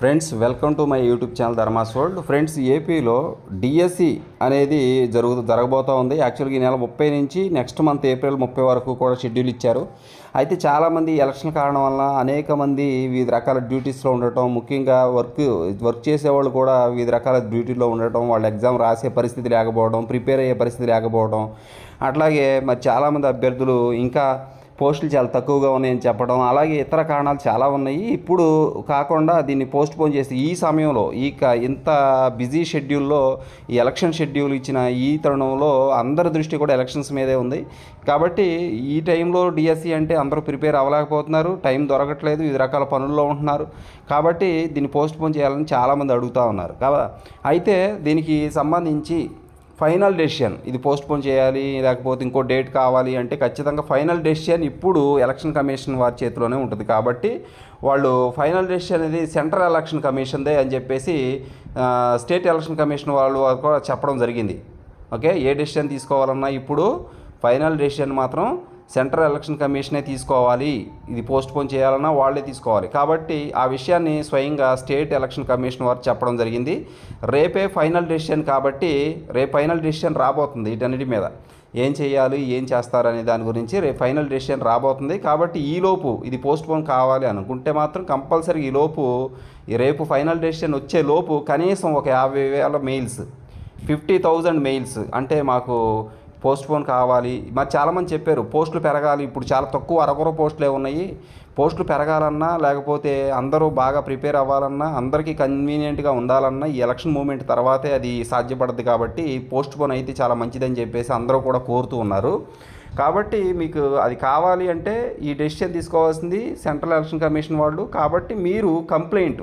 Friends welcome to my YouTube channel Dharma's world friends ఏపీలో DSC అనేది జరుగు జరగబోతూ ఉంది. యాక్చువల్గా ఈ నెల ముప్పై నుంచి నెక్స్ట్ మంత్ ఏప్రిల్ ముప్పై వరకు కూడా షెడ్యూల్ ఇచ్చారు. అయితే చాలామంది ఎలక్షన్ కారణం వల్ల అనేక మంది వివిధ రకాల డ్యూటీస్లో ఉండటం ముఖ్యంగా వర్క్ వర్క్ చేసేవాళ్ళు కూడా వివిధ రకాల డ్యూటీలో ఉండటం వాళ్ళు ఎగ్జామ్ రాసే పరిస్థితి లేకపోవడం ప్రిపేర్ అయ్యే పరిస్థితి లేకపోవడం. అట్లాగే మరి చాలామంది అభ్యర్థులు ఇంకా పోస్టులు చాలా తక్కువగా ఉన్నాయని చెప్పడం అలాగే ఇతర కారణాలు చాలా ఉన్నాయి. ఇప్పుడు కాకుండా దీన్ని పోస్ట్ పోన్ చేసి ఈ సమయంలో ఈ క- ఇంత బిజీ షెడ్యూల్లో ఈ ఎలక్షన్ షెడ్యూల్ ఇచ్చిన ఈ తరుణంలో అందరి దృష్టి కూడా ఎలక్షన్స్ మీదే ఉంది. కాబట్టి ఈ టైంలో డిఎస్సి అంటే అందరూ ప్రిపేర్ అవ్వలేకపోతున్నారు టైం దొరకట్లేదు వివిధ రకాల పనుల్లో ఉంటున్నారు. కాబట్టి దీన్ని పోస్ట్ పోన్ చేయాలని చాలామంది అడుగుతూ ఉన్నారు. కదా అయితే దీనికి సంబంధించి ఫైనల్ డెసిషన్. ఇది పోస్ట్పోన్ చేయాలి లేకపోతే ఇంకో డేట్ కావాలి అంటే ఖచ్చితంగా ఫైనల్ డెసిషన్ ఇప్పుడు ఎలక్షన్ కమిషన్ వారి చేతిలోనే ఉంటుంది. కాబట్టి వాళ్ళు ఫైనల్ డెసిషన్ అనేది సెంట్రల్ ఎలక్షన్ కమిషన్దే అని చెప్పేసి స్టేట్ ఎలక్షన్ కమిషన్ వాళ్ళు కూడా చెప్పడం జరిగింది. ఓకే? ఏ డెసిషన్ తీసుకోవాలన్నా ఇప్పుడు ఫైనల్ డెసిషన్ మాత్రం సెంట్రల్ ఎలక్షన్ కమిషనే తీసుకోవాలి. ఇది పోస్ట్ పోన్ చేయాలన్నా వాళ్ళే తీసుకోవాలి. కాబట్టి ఆ విషయాన్ని స్వయంగా స్టేట్ ఎలక్షన్ కమిషన్ వారు చెప్పడం జరిగింది. రేపే ఫైనల్ డెసిషన్ కాబట్టి రేపు ఫైనల్ డెసిషన్ రాబోతుంది వీటన్నిటి మీద. ఏం చేయాలి ఏం చేస్తారు అనే దాని గురించి రేపు ఫైనల్ డెసిషన్ రాబోతుంది. కాబట్టి ఈలోపు ఇది పోస్ట్ పోన్ కావాలి అనుకుంటే మాత్రం కంపల్సరీ ఈలోపు ఈ రేపు ఫైనల్ డెసిషన్ వచ్చే లోపు కనీసం ఒక యాభై వేల మెయిల్స్ ఫిఫ్టీ థౌజండ్ మెయిల్స్ అంటే మాకు పోస్ట్పోన్ కావాలి. మరి చాలామంది చెప్పారు పోస్టులు పెరగాలి. ఇప్పుడు చాలా తక్కువ అరకొర పోస్టులే ఉన్నాయి. పోస్టులు పెరగాలన్నా లేకపోతే అందరూ బాగా ప్రిపేర్ అవ్వాలన్నా అందరికీ కన్వీనియంట్గా ఉండాలన్నా ఈ ఎలక్షన్ మూమెంట్ తర్వాతే అది సాధ్యపడదు కాబట్టి పోస్ట్పోన్ అయితే చాలా మంచిదని చెప్పేసి అందరూ కూడా కోరుతూ ఉన్నారు. కాబట్టి మీకు అది కావాలి అంటే ఈ డెసిషన్ తీసుకోవాల్సింది సెంట్రల్ ఎలక్షన్ కమిషన్ వాళ్ళు. కాబట్టి మీరు కంప్లైంట్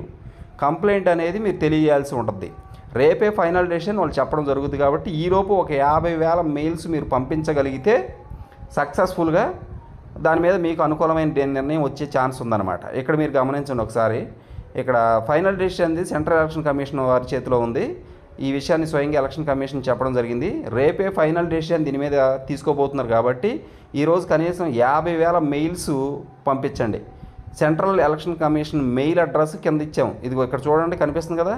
కంప్లైంట్ అనేది మీరు తెలియాల్సి ఉంటుంది. రేపే ఫైనల్ డెసిషన్ వాళ్ళు చెప్పడం జరుగుతుంది కాబట్టి ఈలోపు ఒక యాభై వేల మెయిల్స్ మీరు పంపించగలిగితే సక్సెస్ఫుల్గా దాని మీద మీకు అనుకూలమైన నిర్ణయం వచ్చే ఛాన్స్ ఉందన్నమాట. ఇక్కడ మీరు గమనించండి ఒకసారి. ఇక్కడ ఫైనల్ డెసిషన్ది సెంట్రల్ ఎలక్షన్ కమిషన్ వారి చేతిలో ఉంది. ఈ విషయాన్ని స్వయంగా ఎలక్షన్ కమిషన్ చెప్పడం జరిగింది. రేపే ఫైనల్ డెసిషన్ దీని మీద తీసుకోబోతున్నారు కాబట్టి ఈరోజు కనీసం యాభై వేల మెయిల్స్ పంపించండి. Central election commission mail address కింద ఇచ్చాం. ఇదిగో ఇక్కడ చూడండి కనిపిస్తుంది కదా?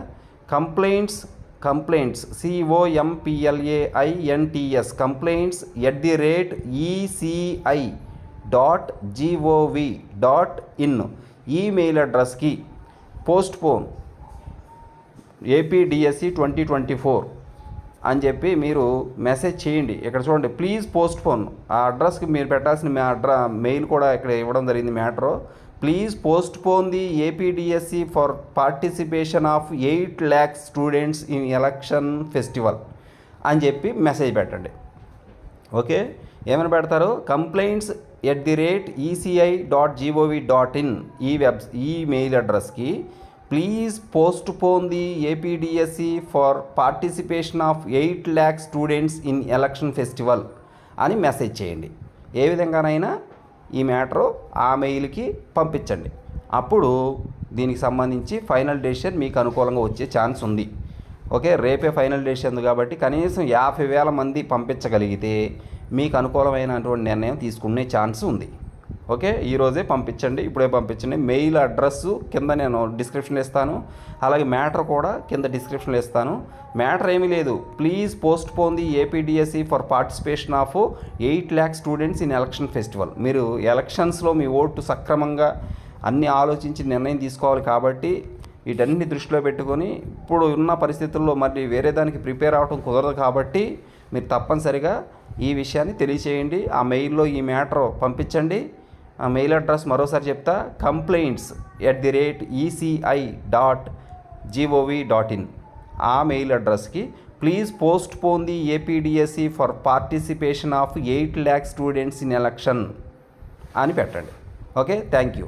Complaints complaints సిఓఎంపిఎల్ఏఐఎన్టిఎస్ complaints at the rate ECI dot G O V dot in. Email అడ్రస్కి post phone. APDSC twenty twenty four అని చెప్పి మీరు మెసేజ్ చేయండి. ఇక్కడ చూడండి ప్లీజ్ పోస్ట్ పోన్. ఆ అడ్రస్కి మీరు పెట్టాల్సిన మీ అడ్ర మెయిల్ కూడా ఇక్కడ ఇవ్వడం జరిగింది matter. Please postpone the APDSC for participation of eight lakhs students in election festival అని చెప్పి మెసేజ్ పెట్టండి. ఓకే ఏమైనా పెడతారు? Complaints at the rate ECI dot G O V dot in ఈ వెబ్ ఈ మెయిల్ అడ్రస్కి please postpone the APDSC for participation of eight lakh students in election festival అని message చేయండి. ఏ విధంగానైనా ఈ మ్యాటరు ఆ మెయిల్కి పంపించండి. అప్పుడు దీనికి సంబంధించి ఫైనల్ డెసిషన్ మీకు అనుకూలంగా వచ్చే ఛాన్స్ ఉంది. ఓకే? రేపే ఫైనల్ డెసిషన్ ఉంది కాబట్టి కనీసం యాభై వేల మంది పంపించగలిగితే మీకు అనుకూలమైనటువంటి నిర్ణయం తీసుకునే ఛాన్స్ ఉంది. ఓకే? ఈరోజే పంపించండి ఇప్పుడే పంపించండి. మెయిల్ అడ్రస్ కింద నేను డిస్క్రిప్షన్లో ఇస్తాను. అలాగే మ్యాటర్ కూడా కింద డిస్క్రిప్షన్లో ఇస్తాను. మ్యాటర్ ఏమీ లేదు. Please postpone the APDSC for participation of eight lakh students in election festival మీరు ఎలక్షన్స్లో మీ ఓటు సక్రమంగా అన్ని ఆలోచించి నిర్ణయం తీసుకోవాలి కాబట్టి వీటన్ని దృష్టిలో పెట్టుకొని ఇప్పుడు ఉన్న పరిస్థితుల్లో మరి వేరే దానికి ప్రిపేర్ అవ్వడం కుదరదు కాబట్టి మీరు తప్పనిసరిగా ఈ విషయాన్ని తెలియచేయండి. ఆ మెయిల్లో ఈ మ్యాటర్ పంపించండి. ఆ మెయిల్ అడ్రస్ మరోసారి చెప్తా. Complaints at the rate ECI dot G O V dot in ఆ మెయిల్ అడ్రస్కి please postpone the APDSC for participation of eight lakh students in election అని పెట్టండి. Okay thank you